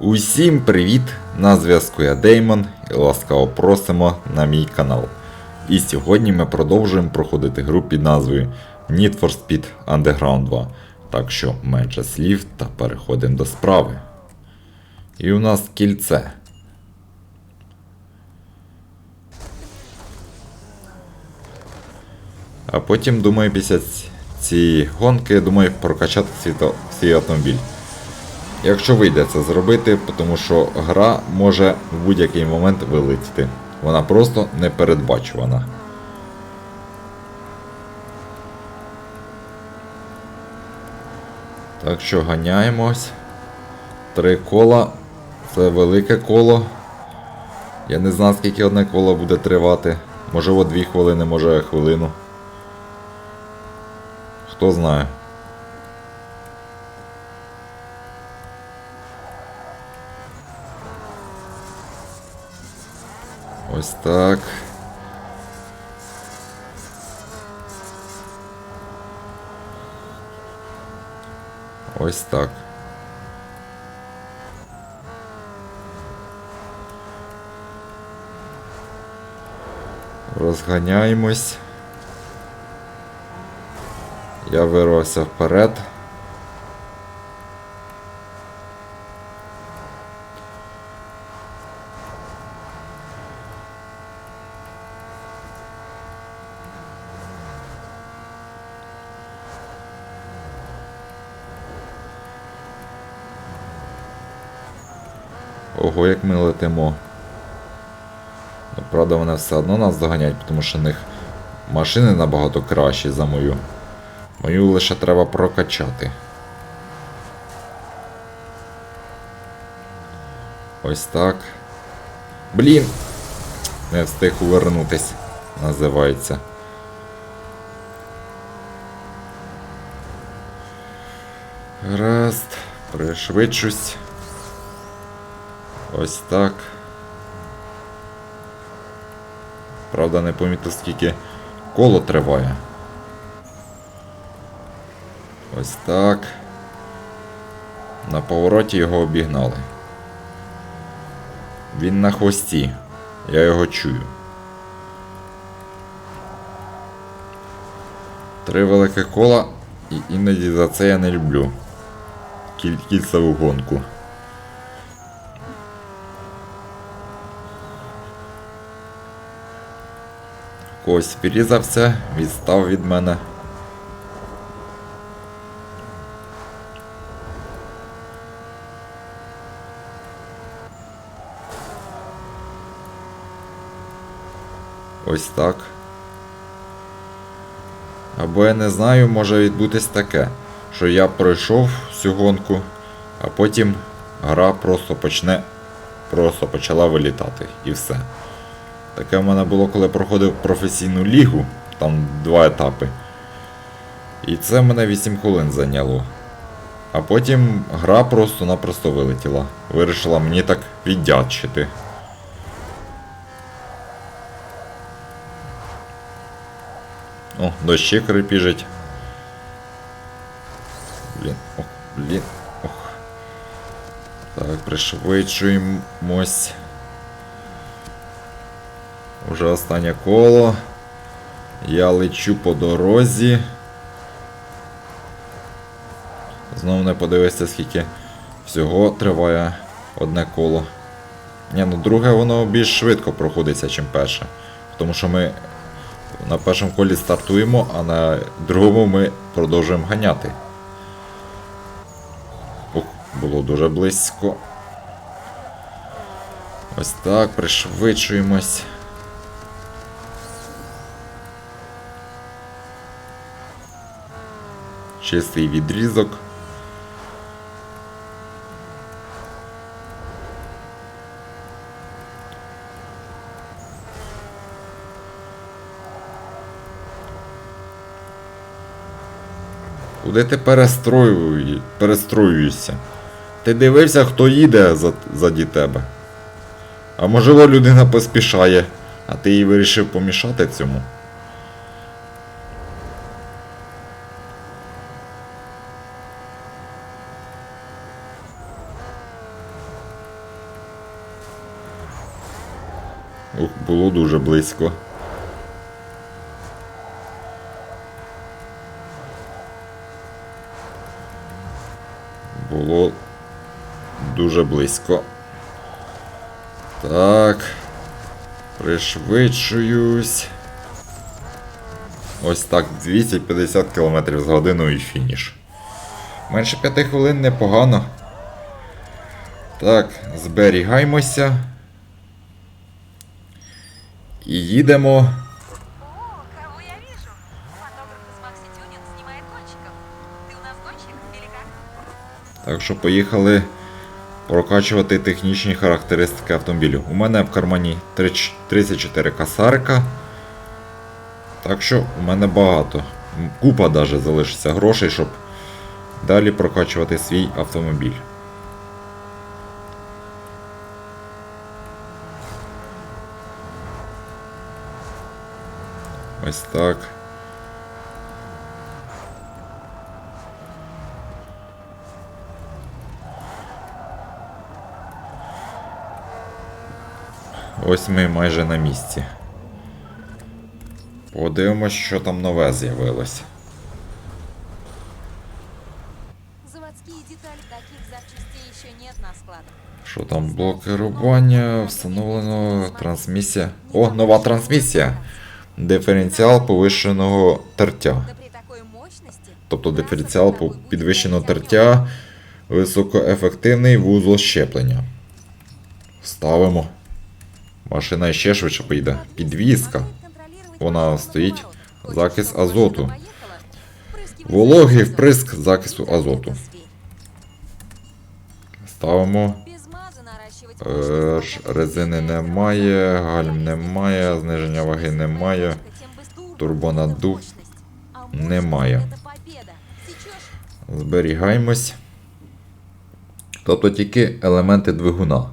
Усім привіт! На зв'язку я Деймон і ласкаво просимо на мій канал. І сьогодні ми продовжуємо проходити гру під назвою Need for Speed Underground 2. Так що менше слів та переходимо до справи. І у нас кільце. А потім, думаю, після цієї гонки, думаю, прокачати свій автомобіль. Якщо вийде це зробити, тому що гра може в будь-який момент вилетіти. Вона просто непередбачувана. Так що ганяємось. Три кола. Це велике коло. Я не знаю, скільки одне коло буде тривати. Можливо, дві хвилини, може хвилину. Хто знає. Ось так. Ось так. Розганяємось. Я вирвався вперед. Ого, як ми летимо. Ну, Правда, вони все одно нас доганяють, тому що в них машини набагато кращі за мою. Мою лише треба прокачати. Ось так. Блін! Не встиг увернутись, називається. Гаразд, пришвидшусь. Ось так. Правда, не помітив, скільки коло триває. Ось так. На повороті його обігнали. Він на хвості. Я його чую. Три велике кола, і іноді за це я не люблю. Кіль кільцеву гонку. Когось врізався, відстав від мене. Ось так. Або я не знаю, може відбутись таке, що я пройшов всю гонку, а потім гра просто почне, просто почала вилітати і все. Таке в мене було, коли проходив професійну лігу, там два етапи. І це мене 8 хвилин зайняло. А потім гра просто-напросто вилетіла. Вирішила мені так віддячити. О, дощик крипіжить. Блін, ох, блін, ох. Так, пришвидшуємось. Уже останнє коло. Я лечу по дорозі. Знову не подивився, скільки всього триває одне коло. Ні, ну друге воно більш швидко проходиться, ніж перше. Тому що ми на першому колі стартуємо, а на другому ми продовжуємо ганяти. Ух, було дуже близько. Ось так, пришвидшуємось. Чистий відрізок. Куди ти перестрою... перестроюєшся? Ти дивився, хто їде за... заді тебе. А можливо людина поспішає, а ти їй вирішив помішати цьому. Було дуже близько. Було дуже близько. Так. Пришвидшуюсь. Ось так, 250 км за годину і фініш. Менше 5 хвилин непогано. Так, зберігаємося. Как? Так що поїхали прокачувати технічні характеристики автомобілю. У мене в кармані 34 касарка. Так що у мене багато. Купа даже залишиться грошей, щоб далі прокачувати свій автомобіль. Ось так. Ось ми майже на місці. Подивимось, що там нове з'явилось. Що там блок керування, встановлено трансмісія. О, нова трансмісія. Диференціал повищеного тертя. Тобто диференціал підвищеного тертя, високоефективний вузол щеплення. Ставимо. Машина ще швидше поїде. Підвізка. Вона стоїть. Закис азоту. Вологий вприск закису азоту. Ставимо. Е, резини немає, гальм немає, зниження ваги немає, турбонаддув немає. Зберігаємось. Тобто тільки елементи двигуна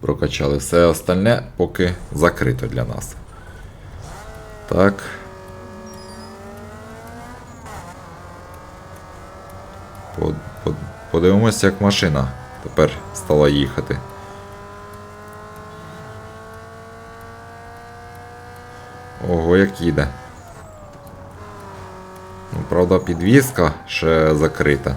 прокачали. Все остальне поки закрито для нас. Так. Под- под- Подивимося, як машина тепер стала їхати. Ого, як їде. Ну, правда, підвізка ще закрита.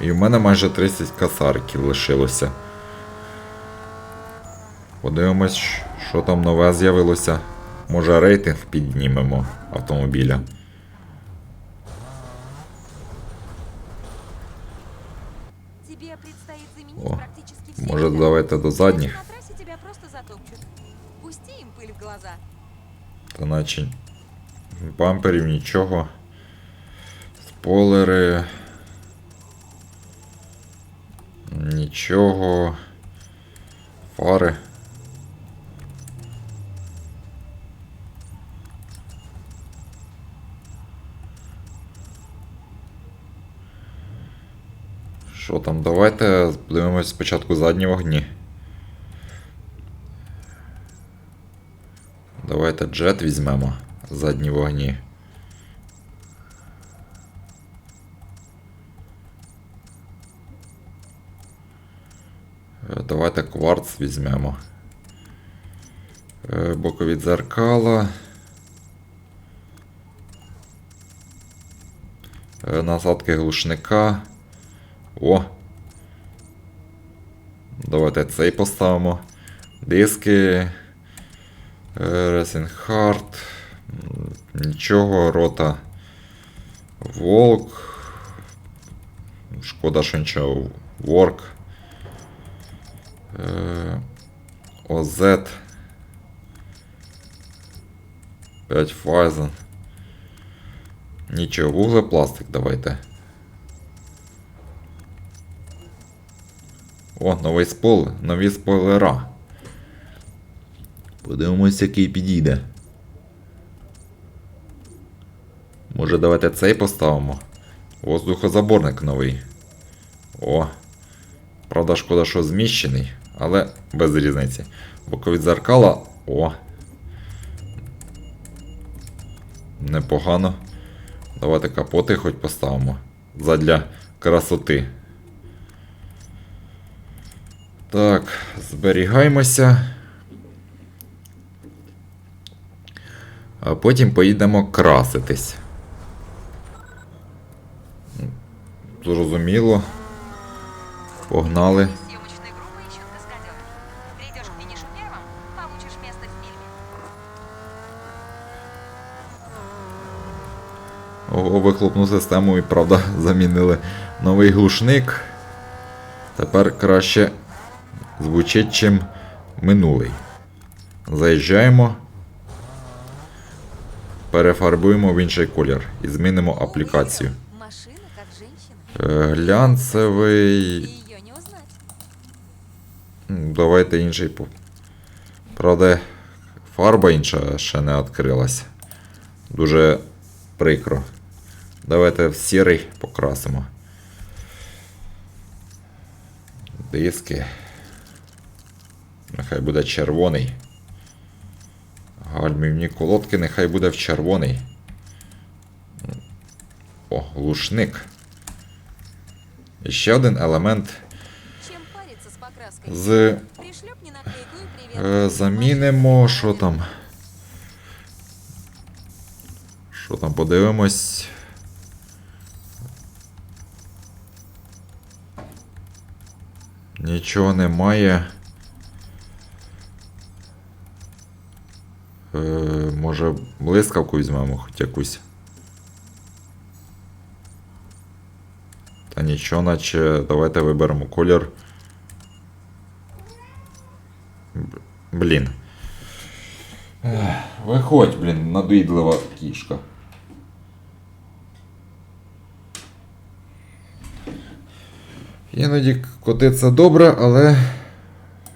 І, в мене майже 30 касарків лишилося. Подивимось, що там нове з'явилося. Може рейтинг піднімемо автомобіля. Тебе предстоит заменить О, практически все Может, давай тогда задних? На трассе тебя просто затопчут. Пусти им пыль в глаза. Та наче бамперів нічого. Спойлери. Нічого. Фари. Що там, давайте подивимось спочатку задні вогні. Давайте джет візьмемо. Задні вогні. Е, Давайте кварц візьмемо. Е, Бокові дзеркала. Е, Насадки глушника. О! Давайте цей поставимо. Диски. Racing Hard. Нічого, рота. Волк. Шкода, що нічого. Е, ОЗ. 5 Файзен. Нічого, вуглепластик давайте. О, новий спойлер, нові спойлера. Подивимось, який підійде. Може, давайте цей поставимо. Воздухозаборник новий. О. Правда, шкода, що зміщений, але без різниці. Бокові дзеркала. О. Непогано. Давайте капоти хоч поставимо. Задля красоти. Так, зберігаємося. А потім поїдемо краситись. М, Зрозуміло. Погнали. Съемочной группы ищут каскадера. Придешь к финишу первым, получишь место в фильме. Ого, вихлопну систему і правда замінили новий глушник. Тепер краще звучить, чим минулий. Заїжджаємо. Перефарбуємо в інший колір і змінимо аплікацію. Е, Глянцевий. Давайте інший. Правда, фарба інша ще не відкрилась. Дуже прикро. Давайте в сірий покрасимо. Диски. Нехай буде червоний. Гальмівні колодки нехай буде в червоний. О, глушник. І ще один елемент з. Е, Замінимо, що там. Що там, подивимось. Нічого немає. Може, блискавку візьмемо хоч якусь. Та нічого, наче давайте виберемо колір. Блін. Виходь, блін, надоїдлива кішка. Іноді коти це добре, але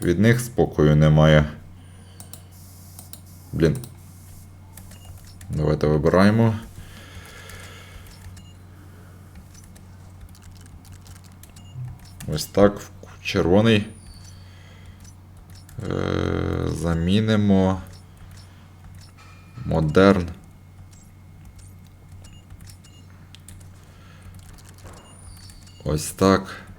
від них спокою немає. Блін. Давайте вибираємо. Ось так, червоний. Е, замінимо модерн. Ось так.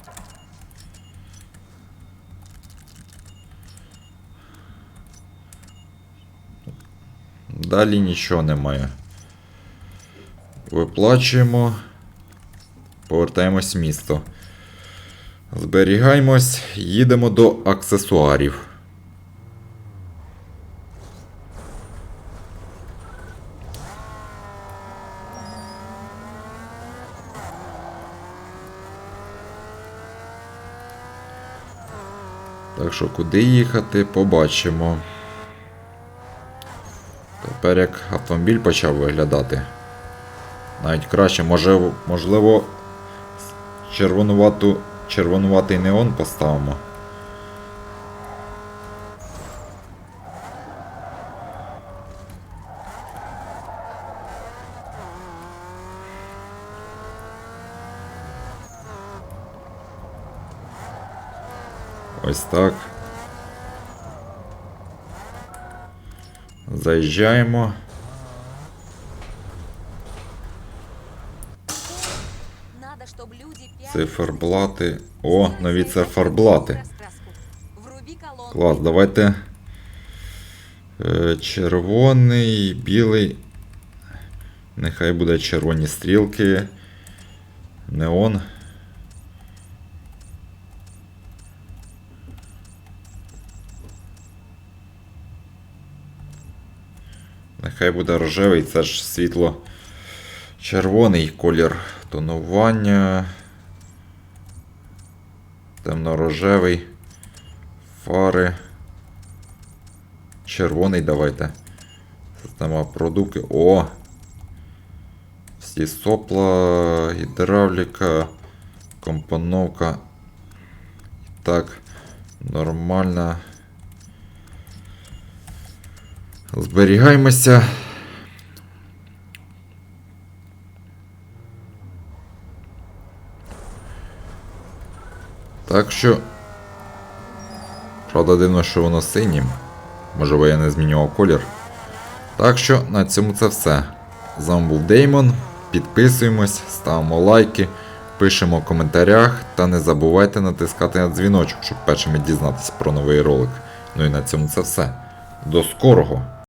Далі нічого немає. Виплачуємо. Повертаємось в місто. Зберігаємось, їдемо до аксесуарів. Так що куди їхати, побачимо. Тепер як автомобіль почав виглядати. Навіть краще, може, можливо, червонувату, червонуватий неон поставимо. Ось так. Заїжджаємо. Циферблати. О, нові циферблати. Клас, давайте. Е, червоний, білий. Нехай буде червоні стрілки. Неон. Нехай буде рожевий, це ж світло. Червоний колір тонування. Темно-рожевий. Фари. Червоний давайте. Система продувки. О! Всі сопла, гідравліка, компоновка. Так, нормально. Зберігаємося. Так що. Правда, дивно, що воно синім. Можливо, я не змінював колір. Так що на цьому це все. З вами був Деймон. Підписуємось, ставимо лайки, пишемо в коментарях та не забувайте натискати на дзвіночок, щоб першими дізнатися про новий ролик. Ну і на цьому це все. До скорого!